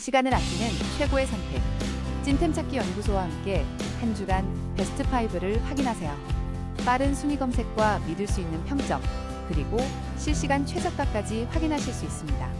시간을 아끼는 최고의 선택. 찐템 찾기 연구소와 함께 한 주간 베스트 5를 확인하세요. 빠른 순위 검색과 믿을 수 있는 평점, 그리고 실시간 최저가까지 확인하실 수 있습니다.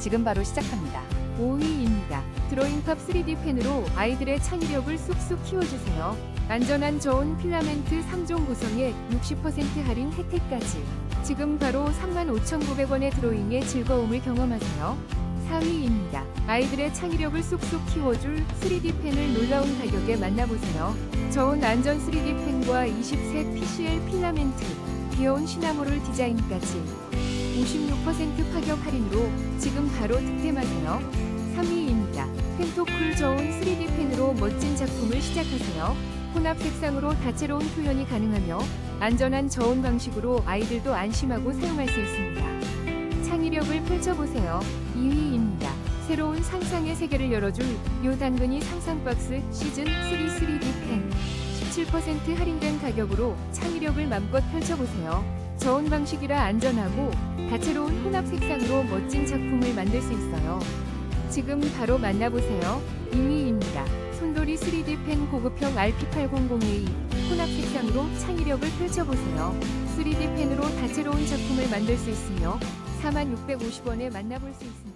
지금 바로 시작합니다. 5위입니다. 드로잉팝 3D 펜으로 아이들의 창의력을 쑥쑥 키워주세요. 안전한 저온 필라멘트 3종 구성에 60% 할인 혜택까지. 지금 바로 35,900원의 드로잉의 즐거움을 경험하세요. 4위입니다. 아이들의 창의력을 쑥쑥 키워줄 3D 펜을 놀라운 가격에 만나보세요. 저온 안전 3D 펜과 20색 PCL 필라멘트, 귀여운 시나모롤 디자인까지 56% 파격 할인으로 지금 바로 득템하세요. 3위입니다. 펜토쿨 저온 3D 펜으로 멋진 작품을 시작하세요. 혼합 색상으로 다채로운 표현이 가능하며 안전한 저온 방식으로 아이들도 안심하고 사용할 수 있습니다. 창의력을 펼쳐보세요. 2위입니다. 새로운 상상의 세계를 열어줄 요 당근이 상상 박스 시즌 3 3D 펜 17% 할인된 가격으로 창의력을 맘껏 펼쳐보세요. 저온 방식이라 안전하고 다채로운 혼합 색상으로 멋진 작품을 만들 수 있어요. 지금 바로 만나보세요. 2위입니다. 손돌이 3D 펜 고급형 RP800A 혼합 색상으로 창의력을 펼쳐보세요. 3D 펜으로 다채로운 작품을 만들 수 있으며 4650원에 만나볼 수 있습니다.